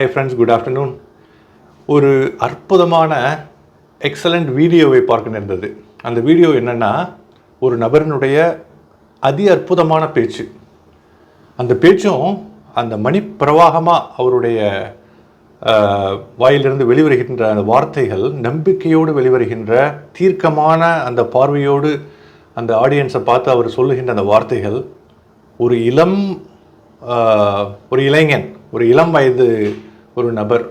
Hey friends good afternoon ஒரு அற்புதமான excellent வீடியோவை பார்க்க நேர்ந்தது. அந்த வீடியோ என்னென்னா ஒரு நபரினுடைய அதி அற்புதமான பேச்சு. அந்த பேச்சும் அந்த மணிப்பிரவாகமாக அவருடைய வாயிலிருந்து வெளிவருகின்ற அந்த வார்த்தைகள் நம்பிக்கையோடு வெளிவருகின்ற தீர்க்கமான அந்த பார்வையோடு அந்த ஆடியன்ஸை பார்த்து அவர் சொல்லுகின்ற அந்த வார்த்தைகள் ஒரு இளம் ஒரு இளைஞன் ஒரு இளம் வயது ஒரு நபர்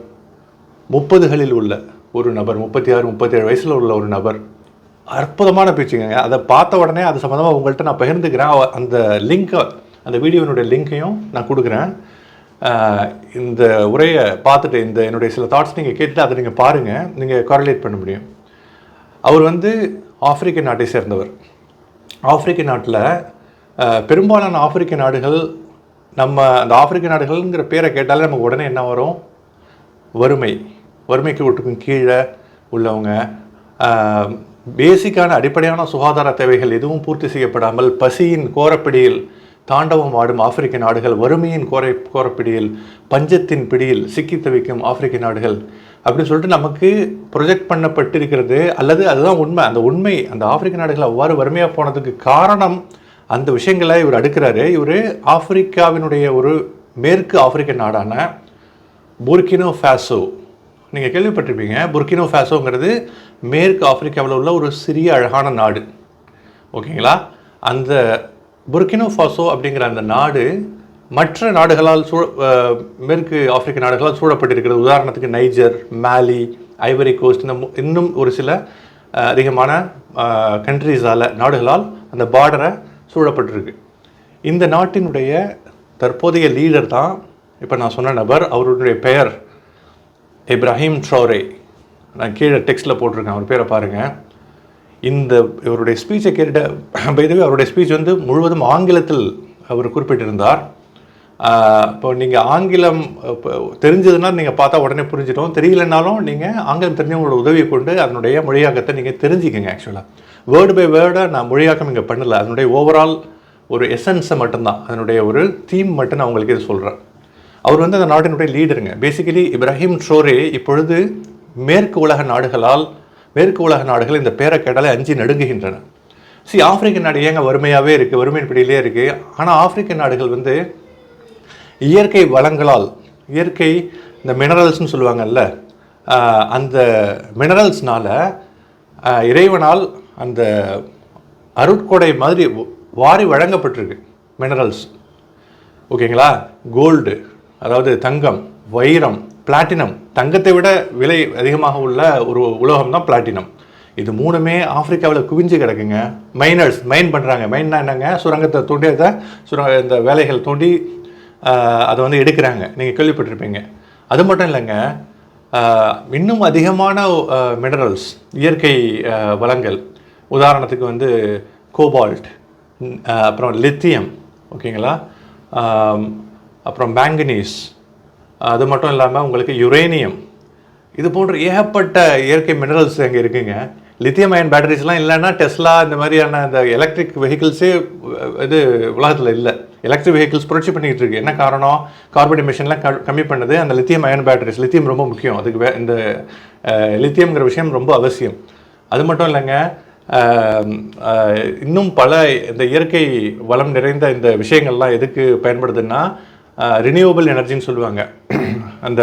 முப்பதுகளில் உள்ள ஒரு நபர் முப்பத்தி ஆறு முப்பத்தேழு வயசில் உள்ள ஒரு நபர் அற்புதமான பேச்சுங்க அதை பார்த்த உடனே அது சம்மந்தமாக உங்கள்கிட்ட நான் பகிர்ந்துக்கிறேன். அந்த லிங்க்கை அந்த வீடியோவினுடைய லிங்க்கையும் நான் கொடுக்குறேன். இந்த உரையை பார்த்துட்டு இந்த என்னுடைய சில தாட்ஸ் நீங்கள் கேட்டுட்டு அதை நீங்கள் பாருங்கள் நீங்கள் காரிலேட் பண்ண முடியும். அவர் வந்து ஆப்பிரிக்க நாட்டை சேர்ந்தவர். ஆப்பிரிக்க நாட்டில் பெரும்பாலான ஆப்பிரிக்க நாடுகள் நம்ம அந்த ஆப்பிரிக்க நாடுகள்ங்கிற பேரை கேட்டாலே நமக்கு உடனே என்ன வரும்? வறுமை வறுமைக்கு ஒட்டுக்கும் கீழே உள்ளவங்க பேசிக்கான அடிப்படையான சுகாதார தேவைகள் எதுவும் பூர்த்தி செய்யப்படாமல் பசியின் கோரப்பிடியில் தாண்டவம் ஆடும் ஆப்பிரிக்க நாடுகள் வறுமையின் கோரை கோரப்பிடியில் பஞ்சத்தின் பிடியில் சிக்கி தவிக்கும் ஆப்பிரிக்க நாடுகள் அப்படின்னு சொல்லிட்டு நமக்கு ப்ரொஜெக்ட் பண்ணப்பட்டிருக்கிறது. அல்லது அதுதான் உண்மை. அந்த உண்மை அந்த ஆப்பிரிக்க நாடுகள் அவ்வாறு வறுமையாக போனதுக்கு காரணம் அந்த விஷயங்களை இவர் அடுக்கிறாரு. இவர் ஆப்பிரிக்காவினுடைய ஒரு மேற்கு ஆப்பிரிக்க நாடான புர்கினோ ஃபேசோ நீங்கள் கேள்விப்பட்டிருப்பீங்க. புர்கினோ ஃபேசோங்கிறது மேற்கு ஆப்பிரிக்காவில் உள்ள ஒரு சிறிய அழகான நாடு. ஓகேங்களா? அந்த புர்கினோ ஃபாசோ அப்படிங்கிற அந்த நாடு மற்ற நாடுகளால் சூழ மேற்கு ஆப்பிரிக்க நாடுகளால் சூழப்பட்டிருக்கிறது உதாரணத்துக்கு நைஜர் மாலி ஐவரி கோஸ்ட் இந்த மு- இன்னும் ஒரு சில அதிகமான கண்ட்ரீஸால் நாடுகளால் அந்த பார்டரை சூழப்பட்டிருக்கு. இந்த நாட்டினுடைய தற்போதைய லீடர் தான் இப்போ நான் சொன்ன நபர் அவருடைய பெயர் இப்ராஹிம் ட்ரௌரே நான் கீழே டெக்ஸ்ட்டில் போட்டிருக்கேன் அவர் பேரை பாருங்கள் இந்த இவருடைய ஸ்பீச்சை கேட்ட பைதவே அவருடைய ஸ்பீச் வந்து முழுவதும் ஆங்கிலத்தில் அவர் குறிப்பிட்டிருந்தார். இப்போ நீங்கள் ஆங்கிலம் இப்போ தெரிஞ்சதுன்னா நீங்கள் பார்த்தா உடனே புரிஞ்சிடும். தெரியலனாலும் நீங்கள் ஆங்கிலம் தெரிஞ்சவங்களோட உதவியை கொண்டு அதனுடைய மொழியாக்கத்தை நீங்கள் தெரிஞ்சுக்கங்க ஆக்சுவலாக வேர்டு பை வேர்டை நான் மொழியாக்கம் இங்கே பண்ணலை. அதனுடைய ஓவரால் ஒரு எசன்ஸை மட்டும்தான். அதனுடைய ஒரு தீம் மட்டும் நான் உங்களுக்கு இது சொல்கிறேன் அவர் வந்து அந்த நாட்டினுடைய லீடருங்க பேசிக்கலி இப்ராஹிம் ட்ரோரே இப்பொழுது மேற்கு உலக நாடுகளால் மேற்கு உலக நாடுகள் இந்த பேரை கேட்டாலே அஞ்சு நடுங்குகின்றன. சி ஆப்பிரிக்க நாடு ஏங்க வறுமையாகவே இருக்குது வறுமையின் பிடியிலே இருக்குது ஆனால் ஆப்பிரிக்க நாடுகள் வந்து இயற்கை வளங்களால் இயற்கை இந்த மினரல்ஸ்னு சொல்லுவாங்கல்ல அந்த மினரல்ஸ்னால் இறைவனால் அந்த அருட்கொடை மாதிரி வாரி வழங்கப்பட்டிருக்கு மினரல்ஸ் ஓகேங்களா கோல்டு அதாவது தங்கம் வைரம் பிளாட்டினம் தங்கத்தை விட விலை அதிகமாக உள்ள ஒரு உலோகம் தான் பிளாட்டினம் இது மூணுமே ஆப்பிரிக்காவில் குவிஞ்சு கிடக்குங்க. மைனர்ஸ் மைன் பண்ணுறாங்க மைன்னா என்னங்க? சுரங்கத்தை தோண்டி அதை சுரங்க இந்த வேலைகள் தோண்டி அதை வந்து எடுக்கிறாங்க. நீங்கள் கேள்விப்பட்டிருப்பீங்க. அது மட்டும் இல்லைங்க. இன்னும் அதிகமான மினரல்ஸ் இயற்கை வளங்கள். உதாரணத்துக்கு வந்து கோபால்ட் அப்புறம் லித்தியம் ஓகேங்களா அப்புறம் மேங்கனீஸ் அது மட்டும் இல்லாமல் உங்களுக்கு யுரேனியம் இது போன்ற ஏகப்பட்ட இயற்கை மினரல்ஸ் அங்கே இருக்குங்க. லித்தியம் அயன் பேட்டரிஸ்லாம் இல்லைன்னா டெஸ்லா இந்த மாதிரியான இந்த எலக்ட்ரிக் வெஹிக்கிள்ஸே இது உலகத்தில் இல்லை. எலக்ட்ரிக் வெஹிக்கிள்ஸ் புரட்சி பண்ணிக்கிட்டு இருக்கு. என்ன காரணம்? கார்பன் எமிஷன்லாம் கம்மி பண்ணுது. அந்த லித்தியம் அயன் பேட்டரிஸ் லித்தியம் ரொம்ப முக்கியம். அதுக்கு வே இந்த லித்தியம்ங்கிற விஷயம் ரொம்ப அவசியம். அது மட்டும் இல்லைங்க இன்னும் பல இந்த இயற்கை வளம் நிறைந்த இந்த விஷயங்கள்லாம் எதுக்கு பயன்படுதுன்னா ரினியூவபிள் எனர்ஜின்னு சொல்லுவாங்க. அந்த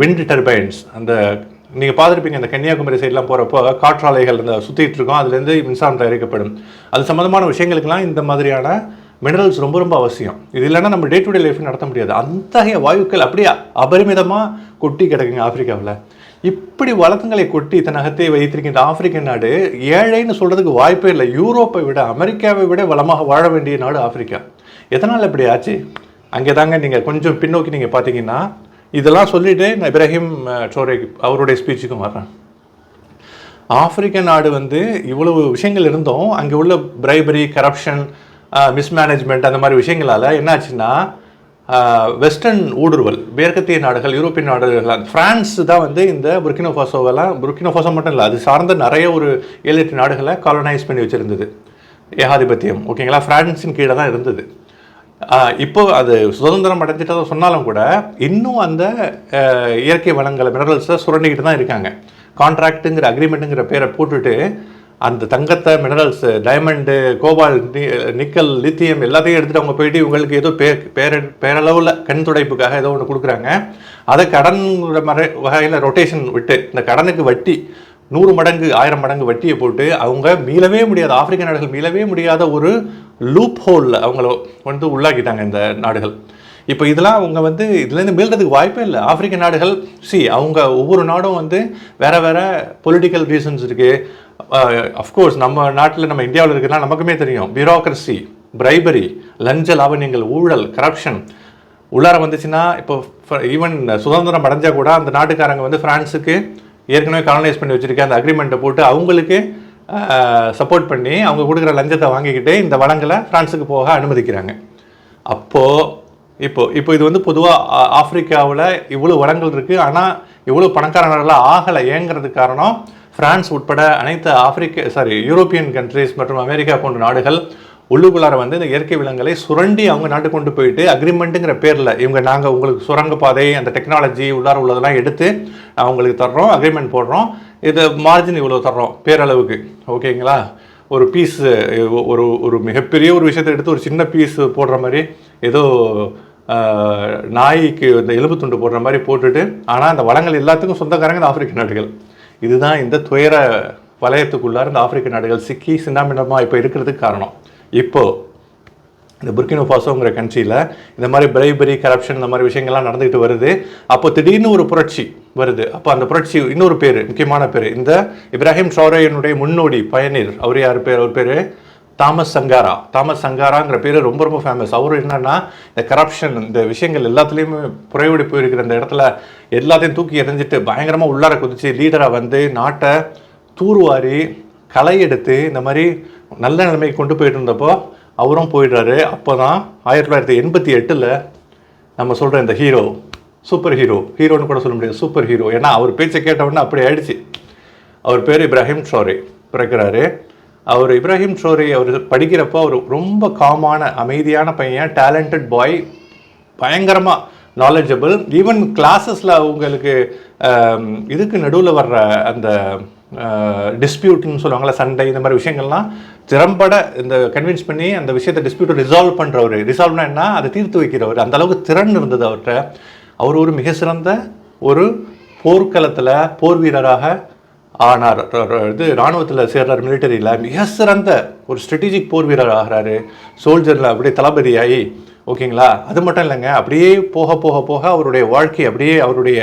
விண்ட் டர்பைன்ஸ் அந்த நீங்கள் பார்த்துருப்பீங்க இந்த கன்னியாகுமரி சைட்லாம் போகிறப்போ காற்றாலைகள் அந்த சுற்றிட்டு இருக்கோம். அதுலேருந்து மின்சாரம் தயாரிக்கப்படும். அது சம்மந்தமான விஷயங்களுக்கெல்லாம் இந்த மாதிரியான மினரல்ஸ் ரொம்ப ரொம்ப அவசியம். இது இல்லைன்னா நம்ம டே டு டே லைஃப் நடத்த முடியாது. அத்தகைய வாயுக்கள் அப்படியே அபரிமிதமாக கொட்டி கிடக்குங்க ஆப்பிரிக்காவில். இப்படி வளங்களை கொட்டி தன் அகத்தை வைத்திருக்கின்ற ஆப்பிரிக்க நாடு ஏழைன்னு சொல்கிறதுக்கு வாய்ப்பே இல்லை. யூரோப்பை விட அமெரிக்காவை விட வளமாக வாழ வேண்டிய நாடு ஆப்பிரிக்கா. எதனால் இப்படி ஆச்சு? அங்கே தாங்க நீங்கள் கொஞ்சம் பின்னோக்கி நீங்கள் பார்த்தீங்கன்னா இதெல்லாம் சொல்லிவிட்டு நான் இப்ராஹிம் சோரே அவருடைய ஸ்பீச்சுக்கும் வர்றேன். ஆப்பிரிக்க நாடு வந்து இவ்வளவு விஷயங்கள் இருந்தும் அங்கே உள்ள பிரைபரி கரப்ஷன் மிஸ்மேனேஜ்மெண்ட் அந்த மாதிரி விஷயங்களால் என்னாச்சுன்னா வெஸ்டர்ன் ஊடுருவல் மேற்கத்திய நாடுகள் யூரோப்பியன் நாடுகள் ஃப்ரான்ஸ் தான் வந்து இந்த புர்கினோ ஃபாசோவெல்லாம் மட்டும் இல்லை அது சார்ந்த நிறைய ஒரு ஏழு எட்டு நாடுகளை காலனைஸ் பண்ணி வச்சுருந்தது. ஏகாதிபத்தியம் ஓகேங்களா ஃப்ரான்ஸின் கீழே தான் இருந்தது. இப்போ அது சுதந்திரம் அடைஞ்சிட்டதை சொன்னாலும் கூட இன்னும் அந்த இயற்கை வளங்களை மினரல்ஸை சுரண்டிக்கிட்டு தான் இருக்காங்க. கான்ட்ராக்ட்டுங்கிற அக்ரிமெண்ட்டுங்கிற பேரை போட்டுட்டு அந்த தங்கத்தை minerals diamond cobalt nickel lithium எல்லாத்தையும் எடுத்துகிட்டு அவங்க போயிட்டு இவங்களுக்கு ஏதோ பே பேர பேரளவில் கண் துடைப்புக்காக ஏதோ ஒன்று கொடுக்குறாங்க. அதை கடன் மறை வகையில் ரொட்டேஷன் விட்டு இந்த கடனுக்கு வட்டி நூறு மடங்கு ஆயிரம் மடங்கு வட்டியை போட்டு அவங்க மீளவே முடியாத ஆப்பிரிக்க நாடுகள் மீளவே முடியாத ஒரு லூப் ஹோலில் அவங்கள வந்து உள்ளாக்கிட்டாங்க இந்த நாடுகள். இப்போ இதெல்லாம் அவங்க வந்து இதுலேருந்து மீள்றதுக்கு வாய்ப்பே இல்லை. ஆப்பிரிக்க நாடுகள் சி அவங்க ஒவ்வொரு நாடும் வந்து வேறு வேறு பொலிட்டிக்கல் ரீசன்ஸ் இருக்குது அஃப்கோர்ஸ் நம்ம நாட்டில் நம்ம இந்தியாவில் இருக்கிறனா நமக்குமே தெரியும். பியூரோக்ரஸி பிரைபரி லஞ்ச லாவணியங்கள் ஊழல் கரப்ஷன் உள்ளார வந்துச்சுன்னா இப்போ ஈவன் சுதந்திரம் அடைஞ்சால் கூட அந்த நாட்டுக்காரங்க வந்து ஃப்ரான்ஸுக்கு ஏற்கனவே காலனைஸ் பண்ணி வச்சுருக்க அந்த அக்ரிமெண்ட்டை போட்டு அவங்களுக்கு சப்போர்ட் பண்ணி அவங்க கொடுக்குற லஞ்சத்தை வாங்கிக்கிட்டு இந்த வளங்களை ஃப்ரான்ஸுக்கு போக அனுமதிக்கிறாங்க. அப்போது இப்போ இப்போ இது வந்து பொதுவாக ஆப்பிரிக்காவில் இவ்வளோ வளங்கள் இருக்குது ஆனால் இவ்வளோ பணக்கார ஆகலை ஏங்கிறதுக்கு காரணம் ஃப்ரான்ஸ் உட்பட அனைத்து ஆப்பிரிக்க சாரி யூரோப்பியன் கண்ட்ரீஸ் மற்றும் அமெரிக்கா போன்ற நாடுகள் உள்ளுக்குள்ளார வந்து இந்த இயற்கை விலங்குகளை சுரண்டி அவங்க நாட்டுக்கு கொண்டு போயிட்டு அக்ரிமெண்ட்டுங்கிற பேரில் இவங்க நாங்கள் உங்களுக்கு சுரங்க பாதை அந்த டெக்னாலஜி உள்ளார உள்ளதெல்லாம் எடுத்து அவங்களுக்கு தர்றோம் அக்ரிமெண்ட் போடுறோம். இது மார்ஜின் இவ்வளோ தர்றோம் பேரளவுக்கு. ஓகேங்களா? ஒரு பீஸ் ஒரு ஒரு மிகப்பெரிய ஒரு விஷயத்தை எடுத்து ஒரு சின்ன பீஸ் போடுற மாதிரி ஏதோ நாய்க்கு இந்த எலும்பு துண்டு போடுற மாதிரி போட்டுட்டு ஆனால் அந்த வளங்கள் எல்லாத்துக்கும் சொந்தக்காரங்க இந்த ஆப்பிரிக்க நாடுகள். இதுதான் இந்த துயர வலயத்துக்குள்ளார இந்த ஆப்பிரிக்க நாடுகள் சிக்கி சின்னாமின்னமாக இப்போ இருக்கிறதுக்கு காரணம். இப்போ இந்த புர்கினோ ஃபாசோங்கிற கண்ட்ரியில் இந்த மாதிரி பிரைபரி கரப்ஷன் இந்த மாதிரி விஷயங்கள்லாம் நடந்துகிட்டு வருது. அப்போ திடீர்னு ஒரு புரட்சி வருது. அப்போ அந்த புரட்சி இன்னொரு பேர் முக்கியமான பேர். இந்த இப்ராஹிம் ஷோரையனுடைய முன்னோடி பயனீர் அவர் யார் பேர்? அவர் பேர் தாமஸ் சங்காரா. தாமஸ் சங்காராங்கிற பேர் ரொம்ப ரொம்ப ஃபேமஸ் அவர் என்னன்னா இந்த கரப்ஷன் இந்த விஷயங்கள் எல்லாத்துலேயுமே புறையோடி போயிருக்கிற இந்த இடத்துல எல்லாத்தையும் தூக்கி எறிஞ்சிட்டு பயங்கரமாக உள்ளார குதிச்சு லீடராக வந்து நாட்டை தூர்வாரி களை எடுத்து இந்த மாதிரி நல்ல நிலைமைக்கு கொண்டு போயிட்டு இருந்தப்போ அவரும் போயிடுறாரு. அப்போ தான் ஆயிரத்தி தொள்ளாயிரத்தி எண்பத்தி எட்டில் நம்ம சொல்கிற இந்த ஹீரோ சூப்பர் ஹீரோ ஹீரோன்னு கூட சொல்ல முடியாது சூப்பர் ஹீரோ. ஏன்னா அவர் பேச்சை கேட்டவுடனே அப்படி ஆயிடுச்சு. அவர் பேர் இப்ராஹிம் ஷோரே பிறக்கிறாரு. அவர் இப்ராஹிம் ஷோரே அவர் படிக்கிறப்போ அவர் ரொம்ப காமான அமைதியான பையன் டேலண்டட் பாய் பயங்கரமாக நாலேஜபிள் ஈவன் கிளாஸஸில் அவங்களுக்கு இதுக்கு நடுவில் வர்ற அந்த டிஸ்பியூட்னு சொல்லுவாங்கள்ல சண்டை இந்த மாதிரி விஷயங்கள்லாம் திறம்பட இந்த கன்வின்ஸ் பண்ணி அந்த விஷயத்தை டிஸ்பியூட்டை ரிசால்வ் பண்ணுறவர் ரிசால்வ்னா என்ன? அதை தீர்த்து வைக்கிறவர். அந்த அளவுக்கு திறன் இருந்தது அவர்கிட்ட. அவர் ஒரு மிக சிறந்த ஒரு போர்க்களத்தில் போர் வீரராக ஆனார். இது இராணுவத்தில் சேர்றார் மிலிட்டரியில் மிக சிறந்த ஒரு ஸ்ட்ராட்டஜிக் போர் வீரர் ஆகிறாரு. சோல்ஜரில் அப்படியே தளபதியாகி ஓகேங்களா அது மட்டும் இல்லைங்க அப்படியே போக போக போக அவருடைய வாழ்க்கை அப்படியே அவருடைய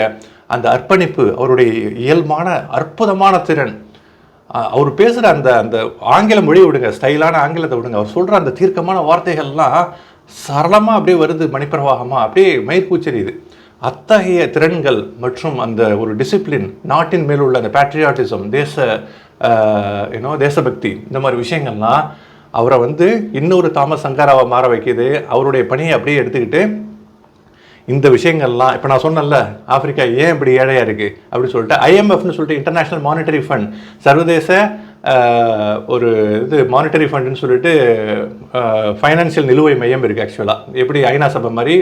அந்த அர்ப்பணிப்பு அவருடைய இயல்பான அற்புதமான திறன். அவர் பேசுகிற அந்த அந்த ஆங்கில மொழியை விடுங்க ஸ்டைலான ஆங்கிலத்தை விடுங்க. அவர் சொல்கிற அந்த தீர்க்கமான வார்த்தைகள்லாம் சரளமாக அப்படியே வருது மணிப்பிரவாகமாக அப்படியே மயிர்கூச்சரியுது அத்தகைய திறன்கள் மற்றும் அந்த ஒரு டிசிப்ளின் நாட்டின் மேல் உள்ள அந்த பேட்ரியாட்டிசம் தேச ஏன்னோ தேசபக்தி இந்த மாதிரி விஷயங்கள்லாம் அவரை வந்து இன்னொரு தாமஸ் சங்காராவை மாற வைக்குது. அவருடைய பணியை அப்படியே எடுத்துக்கிட்டு இந்த விஷயங்கள்லாம் இப்போ நான் சொன்னேன்ல ஆப்பிரிக்கா ஏன் இப்படி ஏழையாக இருக்குது அப்படின்னு சொல்லிட்டு ஐஎம்எஃப்னு சொல்லிட்டு இன்டர்நேஷ்னல் மானிட்டரி ஃபண்ட் சர்வதேச ஒரு இது மானிட்டரி ஃபண்டுன்னு சொல்லிட்டு ஃபைனான்சியல் நிலுவை மையம் இருக்குது ஆக்சுவலாக எப்படி ஐநா சபை மாதிரி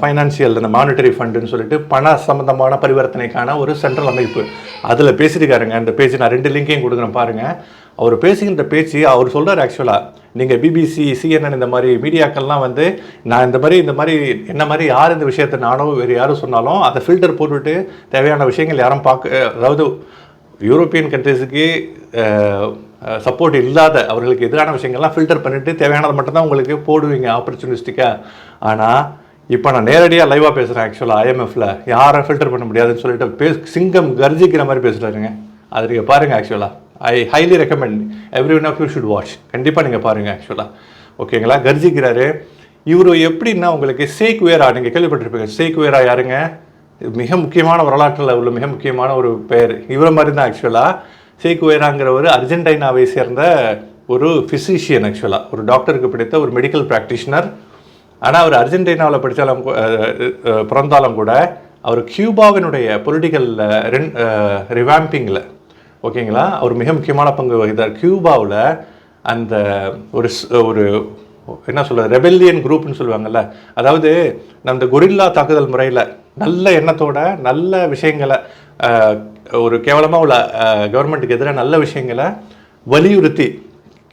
ஃபைனான்சியல் அந்த மானிட்டரி ஃபண்டுன்னு சொல்லிட்டு பண சம்பந்தமான பரிவர்த்தனைக்கான ஒரு சென்ட்ரல் அமைப்பு. அதில் பேசியிருக்காருங்க. அந்த பேஜ் நான் ரெண்டு லிங்கையும் கொடுக்குறேன் பாருங்கள் அவர் பேசுகின்ற பேச்சு அவர் சொல்கிறார் ஆக்சுவலாக நீங்கள் பிபிசி சிஎன்என் இந்த மாதிரி மீடியாக்கள்லாம் வந்து நான் இந்த மாதிரி இந்த மாதிரி என்ன மாதிரி யார் இந்த விஷயத்தை நானோ வேறு யாரும் சொன்னாலும் அதை ஃபில்டர் போட்டுவிட்டு தேவையான விஷயங்கள் யாரும் பார்க்க அதாவது யூரோப்பியன் கண்ட்ரீஸுக்கு சப்போர்ட் இல்லாத அவர்களுக்கு எதிரான விஷயங்கள்லாம் ஃபில்டர் பண்ணிவிட்டு தேவையானதை மட்டும்தான் உங்களுக்கு போடுவீங்க ஆப்பர்ச்சுனிஸ்டிக்காக ஆனால் இப்போ நான் நேரடியாக லைவாக பேசுகிறேன் ஆக்சுவலாக ஐஎம்எஃப்ல யாரை ஃபில்டர் பண்ண முடியாதுன்னு சொல்லிட்டு பே சிங்கம் கர்ஜிக்கிற மாதிரி பேசுகிறாருங்க அது நீங்கள் பாருங்கள் ஆக்சுவலாக I highly recommend every one of you should watch கண்டிப்பாக நீங்கள் பாருங்கள் ஆக்சுவலாக ஓகேங்களா கர்ஜிக்கிறாரு இவர் எப்படின்னா உங்களுக்கு சேக் வேரா நீங்கள் கேள்விப்பட்டிருப்பீங்க சேக் வேரா யாருங்க? மிக முக்கியமான வரலாற்றில் உள்ள மிக முக்கியமான ஒரு பெயர். இவரை மாதிரி தான் ஆக்சுவலாக சேக் வேராங்கிறவர் அர்ஜென்டினாவை சேர்ந்த ஒரு ஃபிசிஷியன் ஆக்சுவலாக ஒரு டாக்டருக்கு பிடித்த ஒரு மெடிக்கல் ப்ராக்டிஷனர் ஆனால் அவர் அர்ஜென்டினாவில் படித்தாலும் பிறந்தாலும் கூட அவர் கியூபாவினுடைய பொலிட்டிக்கல் ரிவாம்பிங்கில் ஓகேங்களா? அவர் மிக முக்கியமான பங்கு வகித்தார். கியூபாவில் அந்த ஒரு ஒரு என்ன சொல்ல ரெபெல்லியன் குரூப்னு சொல்லுவாங்கல்ல அதாவது நம்ம இந்த கொரில்லா தாக்குதல் முறையில் நல்ல எண்ணத்தோட நல்ல விஷயங்களை ஒரு கேவலமாக உள்ள கவர்மெண்ட்டுக்கு எதிராக நல்ல விஷயங்களை வலியுறுத்தி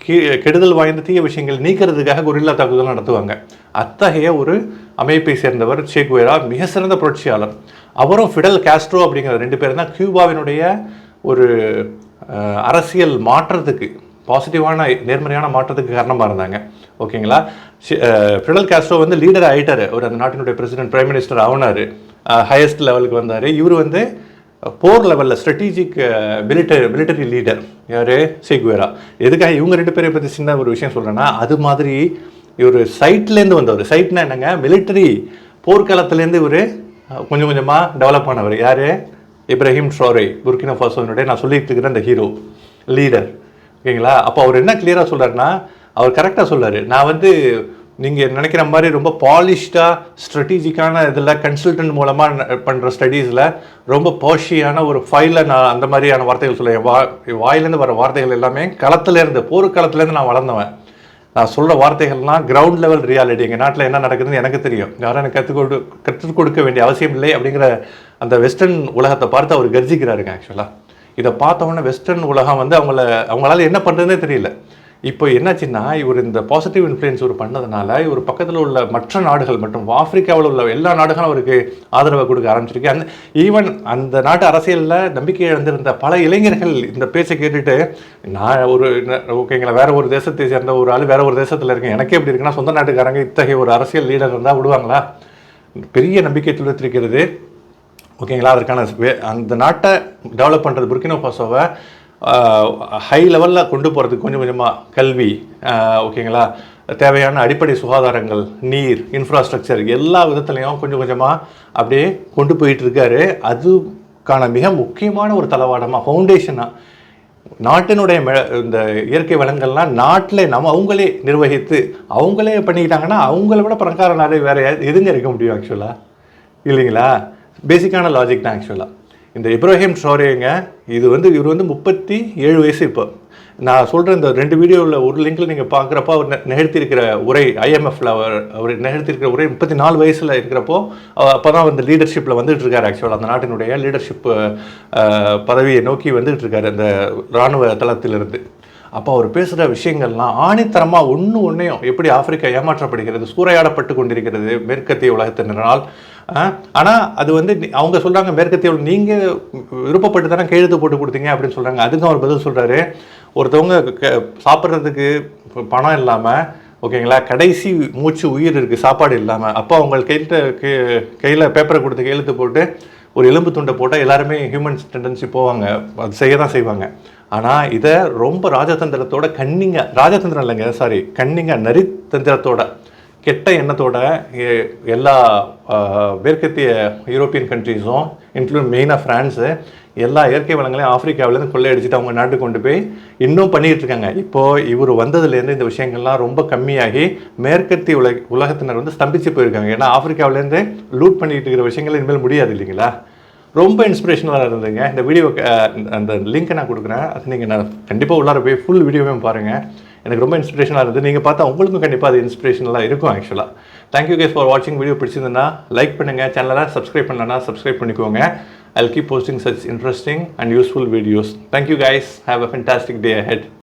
கீ- கெடுதல் வாய்ந்த தீய விஷயங்கள் நீக்கிறதுக்காக கொரில்லா தாக்குதல் நடத்துவாங்க. அத்தகைய ஒரு அமைப்பை சேர்ந்தவர் சேகுவேரா மிக சிறந்த புரட்சியாளர். அவரும் ஃபிடல் காஸ்ட்ரோ அப்படிங்கிற ரெண்டு பேரும் தான் கியூபாவினுடைய ஒரு அரசியல் மாற்றத்துக்கு பாசிட்டிவான நேர்மறையான மாற்றத்துக்கு காரணமாக இருந்தாங்க. ஓகேங்களா? ஃபிடல் காஸ்ட்ரோ வந்து லீடர் ஆகிட்டார் ஒரு அந்த நாட்டினுடைய பிரசிடென்ட் பிரைம் மினிஸ்டர் ஆகினார் ஹையஸ்ட் லெவலுக்கு வந்தார். இவர் வந்து போர் லெவலில் ஸ்ட்ராட்டஜிக் மிலிட்டரி மிலிட்டரி லீடர் யார்? சேகுவேரா எதுக்காக இவங்க ரெண்டு பேரை பற்றி சின்ன ஒரு விஷயம் சொல்கிறேன்னா அது மாதிரி இவர் சைட்லேருந்து வந்தவர். சைட்னா என்னங்க? மிலிட்டரி போர்க்காலத்துலேருந்து இவர் கொஞ்சம் கொஞ்சமாக டெவலப் ஆனவர். யார்? இப்ராஹிம் ஷோரே புர்கினா ஃபாசோனுடைய நான் சொல்லிட்டு இருக்கிற அந்த ஹீரோ லீடர் ஓகேங்களா? அப்போ அவர் என்ன கிளியராக சொல்கிறாருன்னா அவர் கரெக்டாக சொல்றாரு. நான் வந்து நீங்கள் நினைக்கிற மாதிரி ரொம்ப பாலிஷ்டாக ஸ்ட்ராட்டஜிக்கான இதில் கன்சல்டன்ட் மூலமாக பண்ணுற ஸ்டடீஸில் ரொம்ப பாஷியான ஒரு ஃபைலில் நான் அந்த மாதிரியான வார்த்தைகள் சொல்லுவேன் வா வாயிலேருந்து வர வார்த்தைகள் எல்லாமே களத்துலேருந்து போர்க்களத்துலேருந்து நான் வளர்ந்தவன். நான் சொல்கிற வார்த்தைகள்லாம் கிரவுண்ட் லெவல் ரியாலிட்டி எங்கள் நாட்டில் என்ன நடக்குதுன்னு எனக்கு தெரியும். யாரும் எனக்கு கற்றுக் கொடு கற்றுக் கொடுக்க வேண்டிய அவசியம் இல்லை அப்படிங்கிற அந்த வெஸ்டர்ன் உலகத்தை பார்த்து அவர் கர்ஜிக்கிறாருங்க ஆக்சுவலாக இதை பார்த்தோன்னே வெஸ்டர்ன் உலகம் வந்து அவங்கள அவங்களால என்ன பண்ணுறதுனே தெரியல. இப்போ என்னாச்சுன்னா இவர் இந்த பாசிட்டிவ் இன்ஃப்ளூயன்ஸ் இவர் பண்ணதுனால இவர் பக்கத்தில் உள்ள மற்ற நாடுகள் மற்றும் ஆப்பிரிக்காவில் உள்ள எல்லா நாடுகளும் அவருக்கு ஆதரவை கொடுக்க ஆரம்பிச்சிருக்கு. அந்த ஈவன் அந்த நாட்டு அரசியலில் நம்பிக்கை இழந்திருந்த பல இளைஞர்கள் இந்த பேச்சை கேட்டுட்டு நான் ஒரு ஓகேங்களா வேற ஒரு தேசத்தை சேர்ந்த ஒரு ஆள் வேற ஒரு தேசத்தில் இருக்கேன் எனக்கே எப்படி இருக்குன்னா சொந்த நாட்டுக்காரங்க இத்தகைய ஒரு அரசியல் லீடர் இருந்தால் விடுவாங்களா? பெரிய நம்பிக்கை துளித்திருக்கிறது. ஓகேங்களா அதற்கான அந்த நாட்டை டெவலப் பண்ணுறது புர்கினோ ஃபாசோவை ஹை லெவலில் கொண்டு போகிறதுக்கு கொஞ்சம் கொஞ்சமாக கல்வி ஓகேங்களா? தேவையான அடிப்படை சுகாதாரங்கள் நீர் இன்ஃப்ராஸ்ட்ரக்சர் எல்லா விதத்துலையும் கொஞ்சம் கொஞ்சமாக அப்படியே கொண்டு போயிட்டு இருக்காரு அதுக்கான மிக முக்கியமான ஒரு தளவாடமாக ஃபவுண்டேஷனாக நாட்டினுடைய மெ- இந்த இயற்கை வளங்கள்லாம் நாட்டில் நம்ம அவங்களே நிர்வகித்து அவங்களே பண்ணிக்கிட்டாங்கன்னா அவங்கள விட பணக்கார நாடு வேறு எதுங்க இருக்க முடியும் ஆக்சுவலாக இல்லைங்களா? பேசிக்கான லாஜிக் தான் ஆக்சுவலாக இந்த இப்ராஹிம் ஷோரேங்க இது வந்து இவர் வந்து முப்பத்தி ஏழு வயசு இப்போ. நான் சொல்கிற இந்த ரெண்டு வீடியோவில் ஒரு லிங்கில் நீங்கள் பார்க்குறப்போ அவர் நிகழ்த்தியிருக்கிற உரை ஐஎம்எஃப்ல அவர் அவர் நிகழ்த்தியிருக்கிற உரை முப்பத்தி நாலு வயசில் இருக்கிறப்போ அப்போ தான் வந்து லீடர்ஷிப்பில் வந்துட்டு இருக்கார் ஆக்சுவலாக அந்த நாட்டினுடைய லீடர்ஷிப் பதவியை நோக்கி வந்துட்டு இருக்காரு அந்த இராணுவ தளத்திலிருந்து. அப்போ அவர் பேசுகிற விஷயங்கள்லாம் ஆணித்தரமாக ஒன்று ஒன்றையும் எப்படி ஆப்பிரிக்கா ஏமாற்றப்படுகிறது சூறையாடப்பட்டு கொண்டிருக்கிறது மேற்கத்திய உலகத்தினரால். ஆனால் அது வந்து அவங்க சொல்கிறாங்க மேற்கத்திய நீங்கள் விருப்பப்பட்டு தானே கையெழுத்து போட்டு கொடுத்தீங்க அப்படின்னு சொல்கிறாங்க அதுக்கும் அவர் பதில் சொல்கிறாரு ஒருத்தவங்க க- சாப்பிட்றதுக்கு பணம் இல்லாமல் ஓகேங்களா கடைசி மூச்சு உயிர் இருக்குது சாப்பாடு இல்லாமல் அப்போ அவங்க கையிட்ட கையில் பேப்பரை கொடுத்து கையெழுத்து போட்டு ஒரு எலும்பு துண்டை போட்டால் எல்லாருமே ஹியூமன்ஸ் டெண்டன்சி போவாங்க. அது செய்ய தான் செய்வாங்க. ஆனால் இதை ரொம்ப ராஜதந்திரத்தோட கன்னிங்க ராஜதந்திரம் இல்லைங்க சாரி கன்னிங்க நரித்தந்திரத்தோட கெட்ட எண்ணத்தோட எல்லா மேற்கத்திய யூரோப்பியன் கண்ட்ரீஸும் இன்க்ளூட் மெயினாக ஃப்ரான்ஸு எல்லா இயற்கை வளங்களையும் ஆப்பிரிக்காவிலேருந்து கொள்ளையடிச்சிட்டு அவங்க நாட்டுக்கு கொண்டு போய் இன்னும் பண்ணிகிட்டு இருக்காங்க இப்போது இவர் வந்ததுலேருந்து இந்த விஷயங்கள்லாம் ரொம்ப கம்மியாகி மேற்கத்திய உலக உலகத்தினர் வந்து ஸ்தம்பிச்சு போயிருக்காங்க. ஏன்னா ஆப்பிரிக்காவிலேருந்து லூட் பண்ணிகிட்டு இருக்கிற விஷயங்கள் இனிமேல் முடியாது இல்லைங்களா? ரொம்ப இன்ஸ்பிரேஷனலாக இருந்ததுங்க. இந்த வீடியோ அந்த லிங்க்கை நான் கொடுக்குறேன். அது நீங்கள் நான் கண்டிப்பாக உள்ளார போய் ஃபுல் வீடியோவையும் பாருங்கள் எனக்கு ரொம்ப இன்ஸ்பிரேஷனாக இருந்தது. நீங்கள் பார்த்தா உங்களுக்கும் கண்டிப்பாக அது இன்ஸ்பிரேஷனலாக இருக்கும் ஆக்சுவலாக தேங்க்யூ கேஸ் ஃபார் வாட்சிங் வீடியோ பிடிச்சிருந்தா லைக் பண்ணுங்கள் சேனலை சப்ஸ்கிரைப் பண்ணலன்னா சப்ஸ்கிரைப் பண்ணிக்கோங்க. I'll keep posting such interesting and useful videos. Thank you guys. Have a fantastic day ahead.